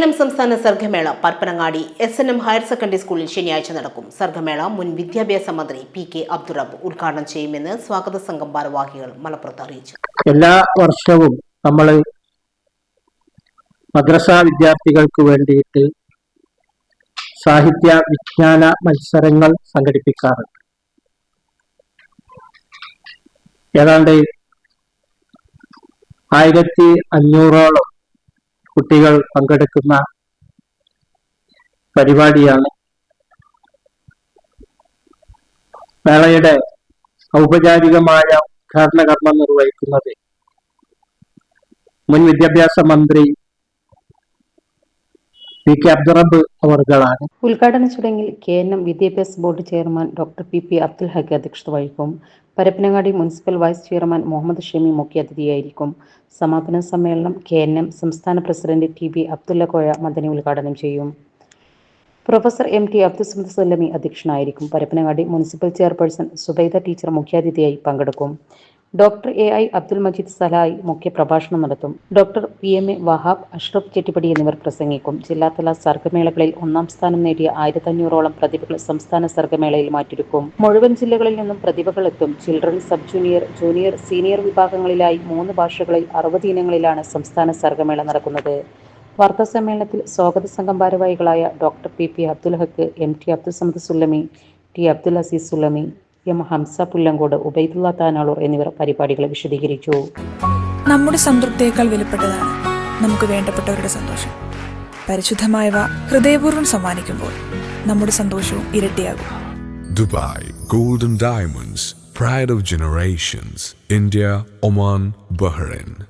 N M സംസ്ഥാന Sargamela Parappanangadi S N M higher secondary സ്കൂളിൽ ശനിയാഴ്ച നടക്കും. സർഗമേള മുൻ വിദ്യാഭ്യാസ മന്ത്രി പി കെ അബ്ദുറബ് ഉദ്ഘാടനം ചെയ്യുമെന്ന് സ്വാഗത സംഘം ഭാരവാഹികൾ മലപ്പുറത്ത് അറിയിച്ചു. എല്ലാ വർഷവും നമ്മൾ മദ്രസ വിദ്യാർത്ഥികൾക്ക് വേണ്ടിയിട്ട് സാഹിത്യ വിജ്ഞാന മത്സരങ്ങൾ സംഘടിപ്പിക്കാറുണ്ട്. ഏതാണ്ട് ആയിരത്തി അഞ്ഞൂറോളം കുട്ടികൾ പങ്കെടുക്കുന്ന പരിപാടിയാണ് മേളയുടെ ഔപചാരികമായ ഉദ്ഘാടന കർമ്മം നിർവഹിക്കുന്നത് മുൻ വിദ്യാഭ്യാസ മന്ത്രി പി കെ അബ്ദുറബ് അവർകളാണ്. ഉദ്ഘാടന ചടങ്ങിൽ കെ എൻ എം വിദ്യാഭ്യാസ board chairman doctor P P Abdul Haqqi അധ്യക്ഷത വഹിക്കും. Parappanangadi municipal vice chairman Muhammad Shami മുഖ്യാതിഥിയായിരിക്കും സമാപന സമ്മേളനം കെ എൻ എം സംസ്ഥാന president T B Abdulla Koya Madani ഉദ്ഘാടനം ചെയ്യും. Professor M T Abdul Samad Sallami അധ്യക്ഷനായിരിക്കും. Parappanangadi municipal chairperson Zubaida teacher മുഖ്യാതിഥിയായി പങ്കെടുക്കും. Doctor A I Abdul Majeed Swalahi മുഖ്യപ്രഭാഷണം നടത്തും. Doctor P M A Wahab Ashraf Chettippadi എന്നിവർ പ്രസംഗിക്കും. ജില്ലാതല സർഗമേളകളിൽ ഒന്നാം സ്ഥാനം നേടിയ ആയിരത്തഞ്ഞൂറോളം പ്രതിഭകൾ സംസ്ഥാന സർഗമേളയിൽ മാറ്റിരിക്കും മുഴുവൻ ജില്ലകളിൽ നിന്നും പ്രതിഭകൾ എത്തും. Children sub junior junior senior വിഭാഗങ്ങളിലായി മൂന്ന് ഭാഷകളിൽ അറുപത് ഇനങ്ങളിലാണ് സംസ്ഥാന സർഗമേള നടക്കുന്നത്. വാർത്താ സമ്മേളനത്തിൽ സ്വാഗത സംഘം ഭാരവാഹികളായ doctor P P Abdul Haq M T Abdul Samad Sullami T Abdul Aziz Sullami M Hamza Pullangode Ubaidulla Tanalur എന്നിവർ പരിപാടികളെ വിശദീകരിച്ചു. നമ്മുടെ സംതൃപ്തിയേക്കാൾ വിലപ്പെട്ടതാണ് നമുക്ക് വേണ്ടപ്പെട്ടവരുടെ സന്തോഷം. പരിശുദ്ധമായവ ഹൃദയപൂർവം സമ്മാനിക്കുമ്പോൾ നമ്മുടെ സന്തോഷവും ഇരട്ടിയാകും. Dubai golden diamonds pride of generations India Oman Bahrain.